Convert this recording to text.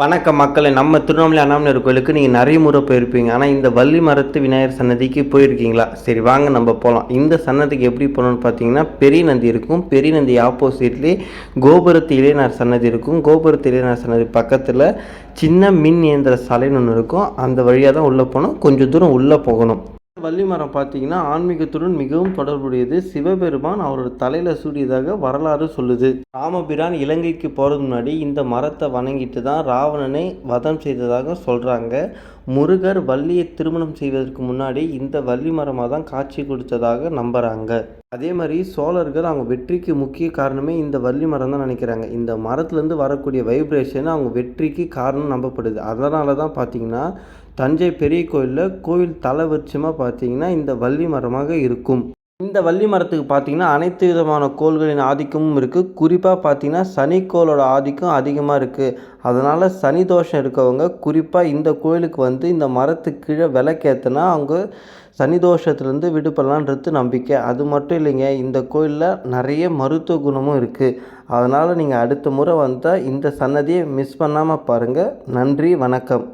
வணக்கம் மக்களை நம்ம திருவண்ணாமலை அண்ணாமலையார் கோயிலுக்கு நீங்கள் நிறைய முறை போயிருப்பீங்க. ஆனால் இந்த வள்ளி மரத்து விநாயகர் சன்னதிக்கு போயிருக்கீங்களா? சரி வாங்க நம்ம போகலாம் இந்த சன்னதிக்கு எப்படி போகணும்னு பார்த்தீங்கன்னா பெரிய நந்தி இருக்கும். பெரிய நந்தி ஆப்போசிட்லேயே கோபுரத்து இளையனார் சன்னதி இருக்கும். கோபுரத்து இளையனார் சன்னதி பக்கத்தில் சின்ன மின் இயந்திர சாலைன்னு ஒன்று இருக்கும். அந்த வழியாக தான் உள்ளே போகணும். கொஞ்சம் தூரம் உள்ளே போகணும். வள்ளி மரம் பார்த்தீங்கன்னா ஆன்மீகத்துடன் மிகவும் தொடர்புடையது. சிவபெருமான் அவரோட தலையில் சூடியதாக வரலாறு சொல்லுது. ராமபிரான் இலங்கைக்கு போகிறது முன்னாடி இந்த மரத்தை வணங்கிட்டு தான் ராவணனை வதம் செய்ததாக சொல்கிறாங்க முருகர் வள்ளியை திருமணம் செய்வதற்கு முன்னாடி இந்த வள்ளி மரமாக தான் காட்சி கொடுத்ததாக நம்புகிறாங்க அதே மாதிரி சோழர்கள் அவங்க வெற்றிக்கு முக்கிய காரணமே இந்த வள்ளி மரம் தான் நினைக்கிறாங்க. இந்த மரத்துலேருந்து வரக்கூடிய வைப்ரேஷன் அவங்க வெற்றிக்கு காரணம் நம்பப்படுது. அதனால தான் பார்த்தீங்கன்னா தஞ்சை பெரிய கோயிலில் கோவில் தலைவருச்சமாக பார்த்தீங்கன்னா இந்த வள்ளி மரமாக இருக்கும். இந்த வள்ளி மரத்துக்கு பார்த்தீங்கன்னா அனைத்து விதமான கோள்களின் ஆதிக்கமும் இருக்குது குறிப்பாக பார்த்தீங்கன்னா சனிக்கோளோட ஆதிக்கம் அதிகமாக இருக்குது அதனால் சனி தோஷம் இருக்கவங்க குறிப்பாக இந்த கோயிலுக்கு வந்து இந்த மரத்துக்கு கீழே விளக்கேற்றினா அவங்க சனி தோஷத்துலேருந்து விடுபடலான்றது நம்பிக்கை. அது மட்டும் இல்லைங்க இந்த கோயிலில் நிறைய மருத்துவ குணமும் இருக்குது அதனால் நீங்கள் அடுத்த முறை வந்தால் இந்த சன்னதியை மிஸ் பண்ணாமல் பாருங்கள் நன்றி வணக்கம்.